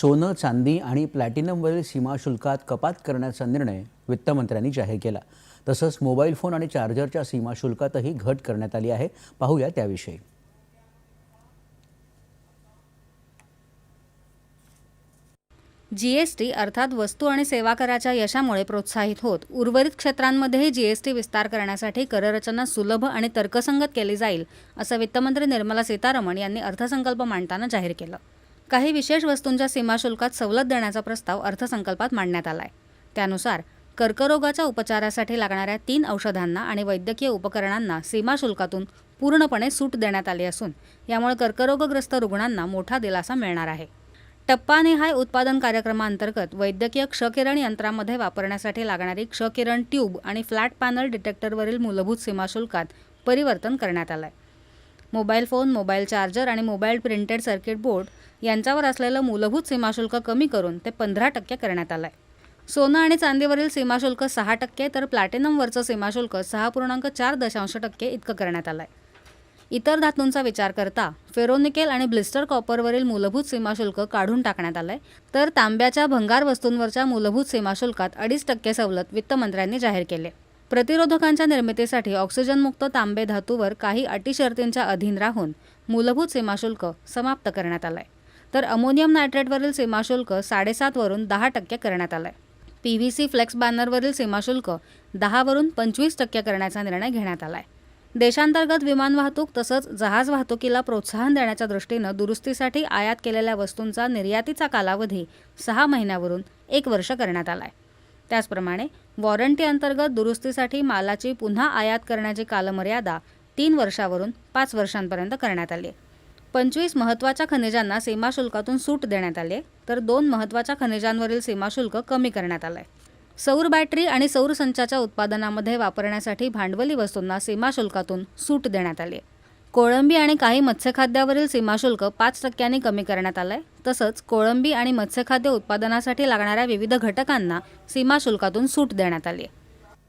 सोनं चांदी आणि प्लॅटिनमवरील सीमाशुल्कात कपात करण्याचा निर्णय वित्तमंत्र्यांनी जाहीर केला. तसंच मोबाईल फोन आणि चार्जरच्या सीमाशुल्कातही घट करण्यात आली आहे. पाहूया त्याविषयी. जीएसटी अर्थात वस्तू आणि सेवा कराच्या यशामुळे प्रोत्साहित होत उर्वरित क्षेत्रांमध्येही जीएसटी विस्तार करण्यासाठी कररचना सुलभ आणि तर्कसंगत केली जाईल असं वित्तमंत्री निर्मला सीतारामन यांनी अर्थसंकल्प मांडताना जाहीर केलं. काही विशेष वस्तूंच्या सीमाशुल्कात सवलत देण्याचा प्रस्ताव अर्थसंकल्पात मांडण्यात आला आहे त्यानुसार कर्करोगाच्या उपचारासाठी लागणाऱ्या तीन औषधांना आणि वैद्यकीय उपकरणांना सीमाशुल्कातून पूर्णपणे सूट देण्यात आली असून यामुळे कर्करोगग्रस्त रुग्णांना मोठा दिलासा मिळणार आहे. टप्पानिहाय उत्पादन कार्यक्रमाअंतर्गत वैद्यकीय क्षकिरण यंत्रामध्ये वापरण्यासाठी लागणारी क्षकिरण ट्यूब आणि फ्लॅट पॅनल डिटेक्टरवरील मूलभूत सीमाशुल्कात परिवर्तन करण्यात आलं आहे मोबाईल फोन मोबाईल चार्जर आणि मोबाईल प्रिंटेड सर्किट बोर्ड यांच्यावर असलेलं मूलभूत सीमाशुल्क कमी करून ते पंधरा टक्के करण्यात आलं आहे सोनं आणि चांदीवरील सीमाशुल्क सहा टक्के तर प्लॅटिनमवरचं सीमाशुल्क सहा पूर्णांक चार दशांश टक्के इतकं करण्यात आलं आहे इतर धातूंचा विचार करता फेरोनिकेल आणि ब्लिस्टर कॉपरवरील मूलभूत सीमाशुल्क काढून टाकण्यात आलंय तर तांब्याच्या भंगार वस्तूंवरच्या मूलभूत सीमाशुल्कात अडीच टक्के सवलत वित्तमंत्र्यांनी जाहीर केले प्रतिरोधकांच्या निर्मितीसाठी ऑक्सिजनमुक्त तांबे धातूवर काही अटी शर्तींच्या अधीन राहून मूलभूत सीमाशुल्क समाप्त करण्यात आलंय. तर अमोनियम नायट्रेटवरील सीमाशुल्क साडेसातवरून दहा टक्के करण्यात आलंय. पी व्ही सी फ्लेक्स बॅनरवरील सीमाशुल्क दहावरून पंचवीस टक्के करण्याचा निर्णय घेण्यात आलाय. देशांतर्गत विमान वाहतूक तसंच जहाज वाहतुकीला प्रोत्साहन देण्याच्या दृष्टीनं दुरुस्तीसाठी आयात केलेल्या वस्तूंचा निर्यातीचा कालावधी सहा महिन्यावरून एक वर्ष करण्यात आला आहे त्याचप्रमाणे वॉरंटी अंतर्गत दुरुस्तीसाठी मालाची पुन्हा आयात करण्याची कालमर्यादा तीन वर्षावरून पाच वर्षांपर्यंत करण्यात आली आहे. पंचवीस महत्त्वाच्या खनिजांना सीमाशुल्कातून सूट देण्यात आली आहे तर दोन महत्त्वाच्या खनिजांवरील सीमाशुल्क कमी करण्यात आलं आहे. सौर बॅटरी आणि सौर संचाच्या उत्पादनामध्ये वापरण्यासाठी भांडवली वस्तूंना सीमाशुल्कातून सूट देण्यात आली आहे. कोळंबी आणि काही मत्स्यखाद्यावरील सीमाशुल्क पाच टक्क्यांनी कमी करण्यात आलंय. तसंच कोळंबी आणि मत्स्यखाद्य उत्पादनासाठी लागणाऱ्या विविध घटकांना सीमाशुल्कातून सूट देण्यात आली आहे